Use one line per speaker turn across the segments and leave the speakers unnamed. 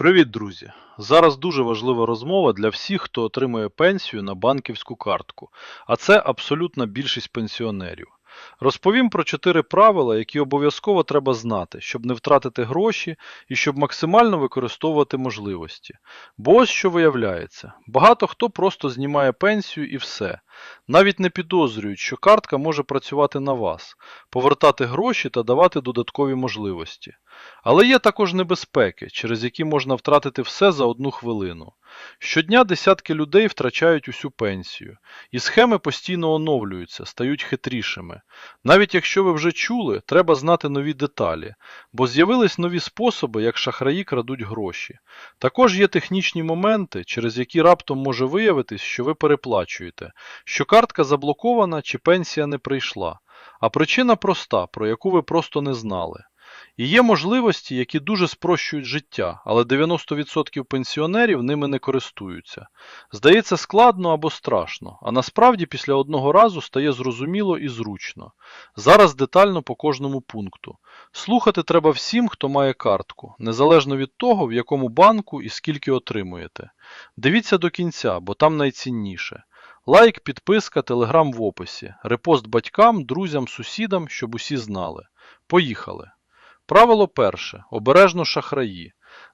Привіт, друзі! Зараз дуже важлива розмова для всіх, хто отримує пенсію на банківську картку, а це абсолютна більшість пенсіонерів. Розповім про чотири правила, які обов'язково треба знати, щоб не втратити гроші і щоб максимально використовувати можливості. Бо ось що виявляється: багато хто просто знімає пенсію і все, навіть не підозрюють, що картка може працювати на вас, повертати гроші та давати додаткові можливості. Але є також небезпеки, через які можна втратити все за одну хвилину. Щодня десятки людей втрачають усю пенсію, і схеми постійно оновлюються, стають хитрішими. Навіть якщо ви вже чули, треба знати нові деталі, бо з'явились нові способи, як шахраї крадуть гроші. Також є технічні моменти, через які раптом може виявитись, що ви переплачуєте, що картка заблокована чи пенсія не прийшла. А причина проста, про яку ви просто не знали. І є можливості, які дуже спрощують життя, але 90% пенсіонерів ними не користуються. Здається складно або страшно, а насправді після одного разу стає зрозуміло і зручно. Зараз детально по кожному пункту. Слухати треба всім, хто має картку, незалежно від того, в якому банку і скільки отримуєте. Дивіться до кінця, бо там найцінніше. Лайк, підписка, телеграм в описі, репост батькам, друзям, сусідам, щоб усі знали. Поїхали! Правило перше. Обережно шахраї.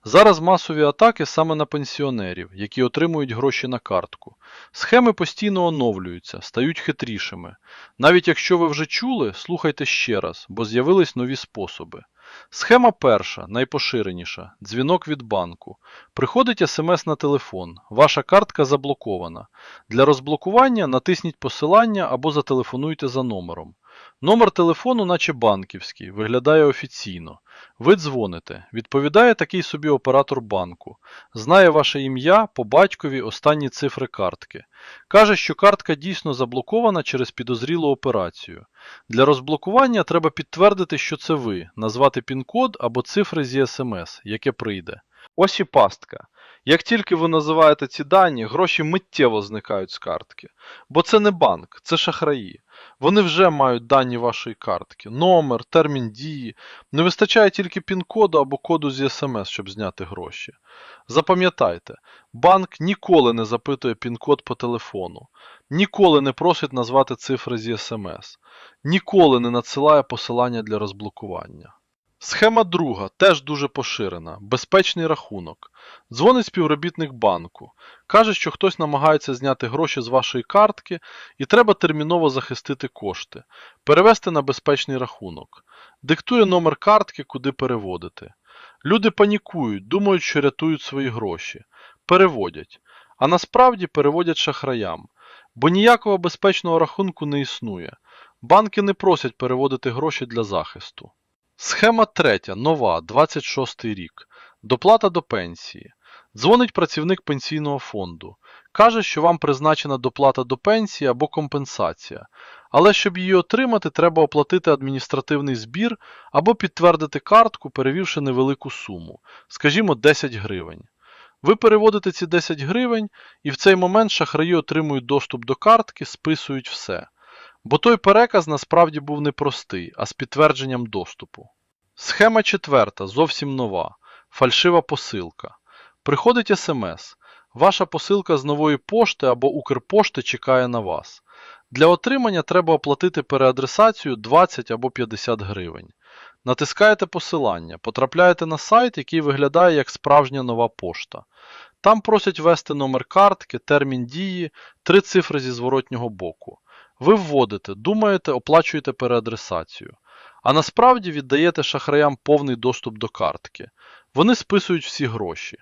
Зараз масові атаки саме на пенсіонерів, які отримують гроші на картку. Схеми постійно оновлюються, стають хитрішими. Навіть якщо ви вже чули, слухайте ще раз, бо з'явились нові способи. Схема перша, найпоширеніша дзвінок від банку. Приходить смс на телефон. Ваша картка заблокована. Для розблокування натисніть посилання або зателефонуйте за номером. Номер телефону, наче банківський, виглядає офіційно. Ви дзвоните. Відповідає такий собі оператор банку. Знає ваше ім'я, по батькові останні цифри картки. Каже, що картка дійсно заблокована через підозрілу операцію. Для розблокування треба підтвердити, що це ви, назвати пін-код або цифри зі смс, яке прийде. Ось і пастка. Як тільки ви називаєте ці дані, гроші миттєво зникають з картки. Бо це не банк, це шахраї. Вони вже мають дані вашої картки, номер, термін дії. Не вистачає тільки пін-коду або коду з смс, щоб зняти гроші. Запам'ятайте, банк ніколи не запитує пін-код по телефону, ніколи не просить назвати цифри з смс, ніколи не надсилає посилання для розблокування. Схема друга, теж дуже поширена. Безпечний рахунок. Дзвонить співробітник банку. Каже, що хтось намагається зняти гроші з вашої картки і треба терміново захистити кошти, перевести на безпечний рахунок. Диктує номер картки, куди переводити. Люди панікують, думають, що рятують свої гроші. Переводять. А насправді переводять шахраям. Бо ніякого безпечного рахунку не існує. Банки не просять переводити гроші для захисту. Схема третя, нова, 26 рік. Доплата до пенсії. Дзвонить працівник пенсійного фонду. Каже, що вам призначена доплата до пенсії або компенсація. Але щоб її отримати, треба оплатити адміністративний збір або підтвердити картку, перевівши невелику суму, скажімо, 10 гривень. Ви переводите ці 10 гривень, і в цей момент шахраї отримують доступ до картки, списують все. Бо той переказ насправді був не простий, а з підтвердженням доступу. Схема четверта, зовсім нова. Фальшива посилка. Приходить смс. Ваша посилка з нової пошти або Укрпошти чекає на вас. Для отримання треба оплатити переадресацію 20 або 50 гривень. Натискаєте посилання, потрапляєте на сайт, який виглядає як справжня нова пошта. Там просять ввести номер картки, термін дії, три цифри зі зворотнього боку. Ви вводите, думаєте, оплачуєте переадресацію. А насправді віддаєте шахраям повний доступ до картки. Вони списують всі гроші.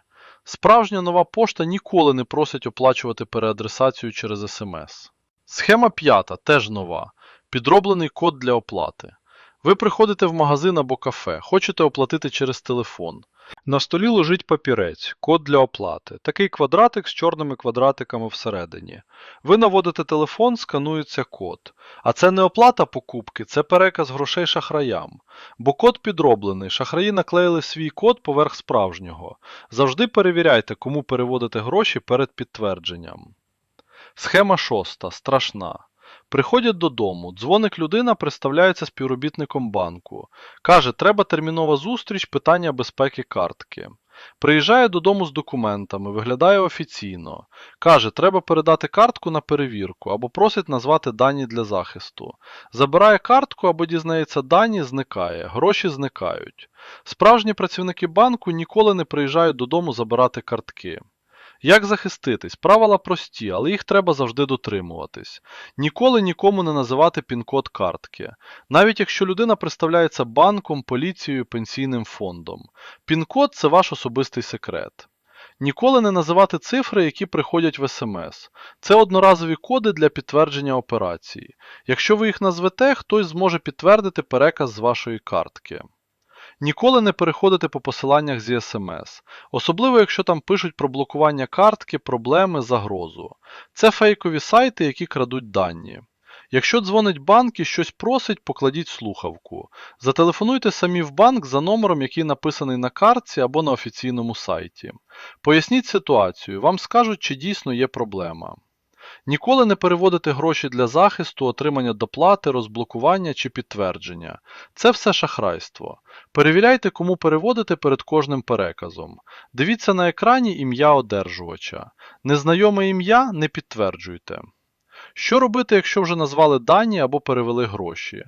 Справжня нова пошта ніколи не просить оплачувати переадресацію через смс. Схема п'ята теж нова. Підроблений код для оплати. Ви приходите в магазин або кафе, хочете оплатити через телефон. На столі лежить папірець, код для оплати. Такий квадратик з чорними квадратиками всередині. Ви наводите телефон, сканується код. А це не оплата покупки, це переказ грошей шахраям. Бо код підроблений, шахраї наклеїли свій код поверх справжнього. Завжди перевіряйте, кому переводите гроші перед підтвердженням. Схема шоста. Страшна. Приходять додому, дзвоник людина представляється співробітником банку. Каже, треба термінова зустріч, питання безпеки картки. Приїжджає додому з документами, виглядає офіційно, каже, треба передати картку на перевірку або просить назвати дані для захисту. Забирає картку або дізнається дані, зникає, гроші зникають. Справжні працівники банку ніколи не приїжджають додому забирати картки. Як захиститись? Правила прості, але їх треба завжди дотримуватись. Ніколи нікому не називати пін-код картки, навіть якщо людина представляється банком, поліцією, пенсійним фондом. Пін-код це ваш особистий секрет. Ніколи не називати цифри, які приходять в СМС. Це одноразові коди для підтвердження операції. Якщо ви їх назвете, хтось зможе підтвердити переказ з вашої картки. Ніколи не переходити по посиланнях зі СМС, особливо якщо там пишуть про блокування картки, проблеми, загрозу. Це фейкові сайти, які крадуть дані. Якщо дзвонить банк і щось просить, покладіть слухавку. Зателефонуйте самі в банк за номером, який написаний на картці або на офіційному сайті. Поясніть ситуацію, вам скажуть, чи дійсно є проблема. Ніколи не переводити гроші для захисту, отримання доплати, розблокування чи підтвердження. Це все шахрайство. Перевіряйте, кому переводити перед кожним переказом. Дивіться на екрані ім'я одержувача. Незнайоме ім'я не підтверджуйте. Що робити, якщо вже назвали дані або перевели гроші?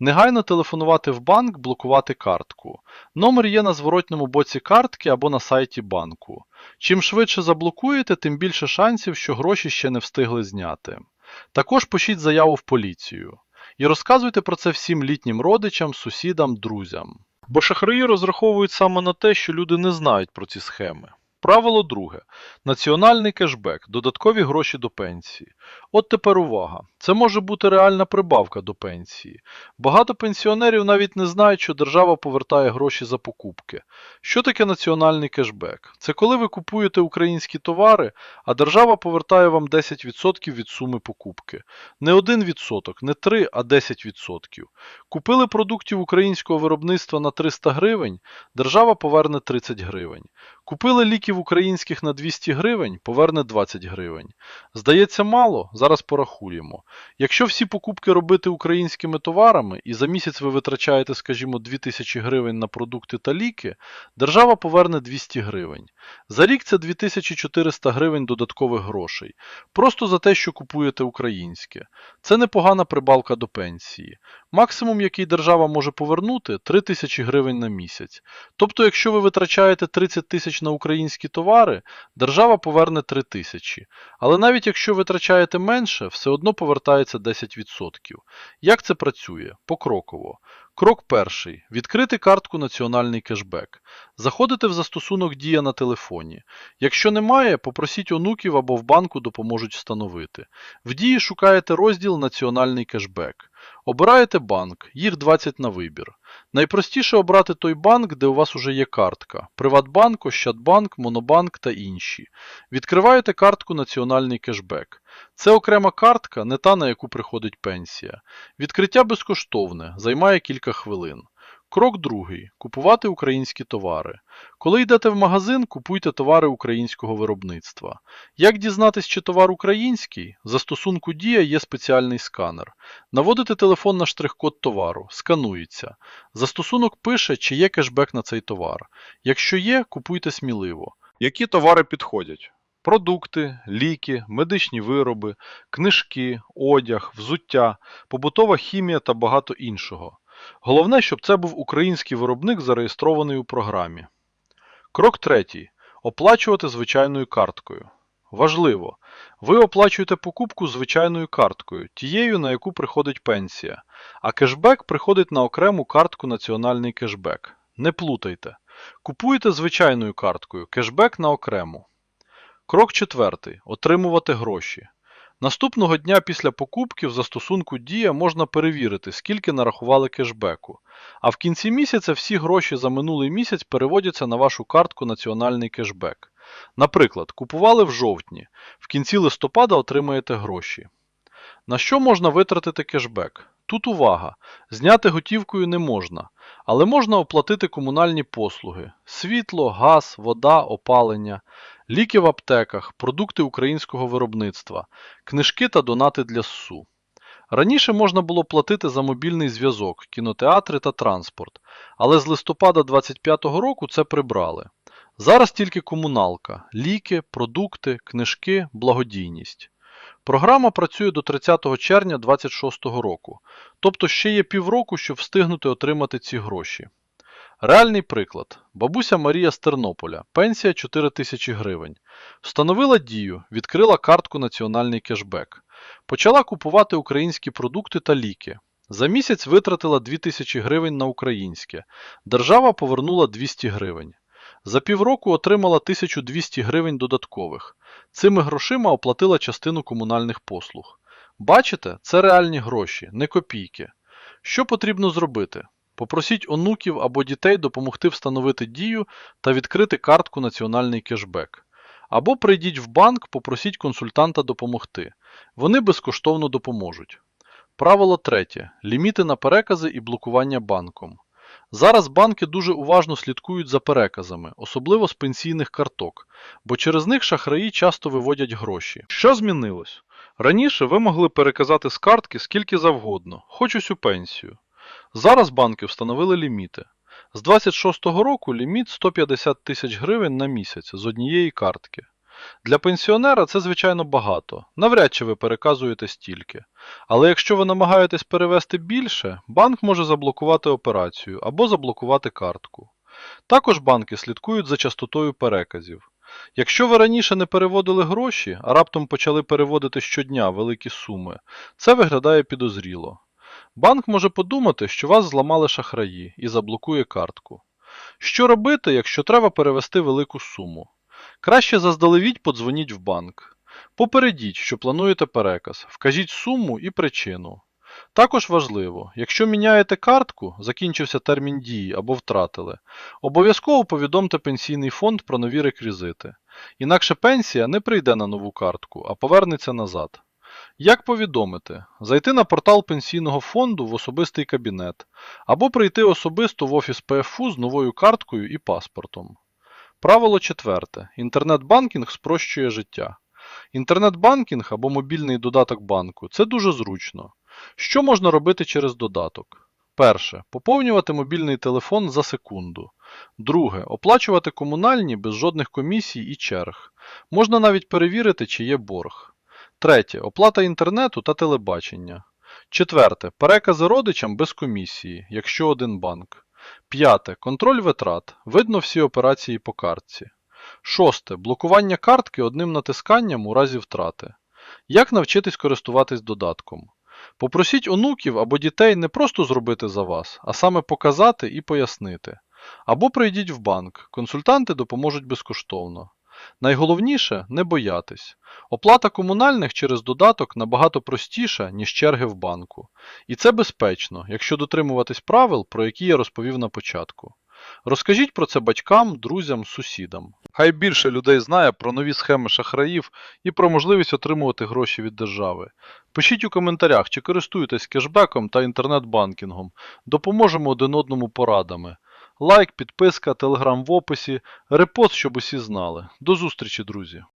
Негайно телефонувати в банк, блокувати картку. Номер є на зворотньому боці картки або на сайті банку. Чим швидше заблокуєте, тим більше шансів, що гроші ще не встигли зняти. Також пишіть заяву в поліцію. І розказуйте про це всім літнім родичам, сусідам, друзям. Бо шахраї розраховують саме на те, що люди не знають про ці схеми. Правило друге. Національний кешбек, додаткові гроші до пенсії. От тепер увага. Це може бути реальна прибавка до пенсії. Багато пенсіонерів навіть не знають, що держава повертає гроші за покупки. Що таке національний кешбек? Це коли ви купуєте українські товари, а держава повертає вам 10% від суми покупки. Не 1%, не 3, а 10%. Купили продуктів українського виробництва на 300 гривень, держава поверне 30 гривень. Купили ліків українських на 200 гривень, поверне 20 гривень. Здається, мало, зараз порахуємо. Якщо всі покупки робити українськими товарами і за місяць ви витрачаєте, скажімо, 2000 гривень на продукти та ліки, держава поверне 200 гривень. За рік це 2400 гривень додаткових грошей. Просто за те, що купуєте українське. Це непогана прибавка до пенсії. Максимум, який держава може повернути, 3000 гривень на місяць. Тобто, якщо ви витрачаєте 30 тисяч на українські товари, держава поверне 3 тисячі. Але навіть якщо витрачаєте менше, все одно повертається 10%. Як це працює? Покроково. Крок перший. Відкрити картку Національний кешбек. Заходите в застосунок Дія на телефоні. Якщо немає, попросіть онуків або в банку допоможуть встановити. В Дії шукаєте розділ Національний кешбек. Обираєте банк, їх 20 на вибір. Найпростіше обрати той банк, де у вас уже є картка. Приватбанк, Ощадбанк, Монобанк та інші. Відкриваєте картку Національний кешбек. Це окрема картка, не та, на яку приходить пенсія. Відкриття безкоштовне, займає кілька хвилин. Крок другий. Купувати українські товари. Коли йдете в магазин, купуйте товари українського виробництва. Як дізнатись, чи товар український? В застосунку Дія є спеціальний сканер. Наводите телефон на штрих-код товару, сканується. Застосунок пише, чи є кешбек на цей товар. Якщо є, купуйте сміливо. Які товари підходять? Продукти, ліки, медичні вироби, книжки, одяг, взуття, побутова хімія та багато іншого. Головне, щоб це був український виробник, зареєстрований у програмі. Крок третій. Оплачувати звичайною карткою. Важливо. Ви оплачуєте покупку звичайною карткою, тією, на яку приходить пенсія, а кешбек приходить на окрему картку Національний кешбек. Не плутайте. Купуєте звичайною карткою, кешбек на окрему. Крок четвертий. Отримувати гроші. Наступного дня після покупки в застосунку Дія можна перевірити, скільки нарахували кешбеку. А в кінці місяця всі гроші за минулий місяць переводяться на вашу картку Національний кешбек. Наприклад, купували в жовтні, в кінці листопада отримаєте гроші. На що можна витратити кешбек? Тут увага. Зняти готівкою не можна, але можна оплатити комунальні послуги: світло, газ, вода, опалення, ліки в аптеках, продукти українського виробництва, книжки та донати для ССУ. Раніше можна було платити за мобільний зв'язок, кінотеатри та транспорт, але з листопада 2025 року це прибрали. Зараз тільки комуналка, ліки, продукти, книжки, благодійність. Програма працює до 30 червня 2026 року, тобто ще є півроку, щоб встигнути отримати ці гроші. Реальний приклад. Бабуся Марія з Тернополя, пенсія 4 тисячі гривень. Встановила дію, відкрила картку Національний кешбек. Почала купувати українські продукти та ліки. За місяць витратила 2 тисячі гривень на українське. Держава повернула 200 гривень. За півроку отримала 1200 гривень додаткових. Цими грошима оплатила частину комунальних послуг. Бачите, це реальні гроші, не копійки. Що потрібно зробити? Попросіть онуків або дітей допомогти встановити дію та відкрити картку Національний кешбек. Або прийдіть в банк, попросіть консультанта допомогти. Вони безкоштовно допоможуть. Правило третє. Ліміти на перекази і блокування банком. Зараз банки дуже уважно слідкують за переказами, особливо з пенсійних карток, бо через них шахраї часто виводять гроші. Що змінилось? Раніше ви могли переказати з картки скільки завгодно, хоч усю пенсію. Зараз банки встановили ліміти. З 26-го року ліміт 150 тисяч гривень на місяць з однієї картки. Для пенсіонера це, звичайно, багато. Навряд чи ви переказуєте стільки. Але якщо ви намагаєтесь перевести більше, банк може заблокувати операцію або заблокувати картку. Також банки слідкують за частотою переказів. Якщо ви раніше не переводили гроші, а раптом почали переводити щодня великі суми, це виглядає підозріло. Банк може подумати, що вас зламали шахраї і заблокує картку. Що робити, якщо треба перевести велику суму? Краще заздалегідь подзвоніть в банк. Попередіть, що плануєте переказ, вкажіть суму і причину. Також важливо, якщо міняєте картку, закінчився термін дії або втратили, обов'язково повідомте пенсійний фонд про нові реквізити. Інакше пенсія не прийде на нову картку, а повернеться назад. Як повідомити? Зайти на портал пенсійного фонду в особистий кабінет, або прийти особисто в офіс ПФУ з новою карткою і паспортом. Правило четверте. Інтернет-банкінг спрощує життя. Інтернет-банкінг або мобільний додаток банку це дуже зручно. Що можна робити через додаток? Перше. Поповнювати мобільний телефон за секунду. Друге. Оплачувати комунальні без жодних комісій і черг. Можна навіть перевірити, чи є борг. Третє. Оплата інтернету та телебачення. Четверте. Перекази родичам без комісії, якщо один банк. П'яте. Контроль витрат. Видно всі операції по картці. Шосте. Блокування картки одним натисканням у разі втрати. Як навчитись користуватись додатком? Попросіть онуків або дітей не просто зробити за вас, а саме показати і пояснити. Або прийдіть в банк, консультанти допоможуть безкоштовно. Найголовніше не боятись. Оплата комунальних через додаток набагато простіша, ніж черги в банку. І це безпечно, якщо дотримуватись правил, про які я розповів на початку. Розкажіть про це батькам, друзям, сусідам. Хай більше людей знає про нові схеми шахраїв і про можливість отримувати гроші від держави. Пишіть у коментарях, чи користуєтесь кешбеком та інтернет-банкінгом. Допоможемо один одному порадами. Лайк, підписка, телеграм в описі, репост, щоб усі знали. До зустрічі, друзі!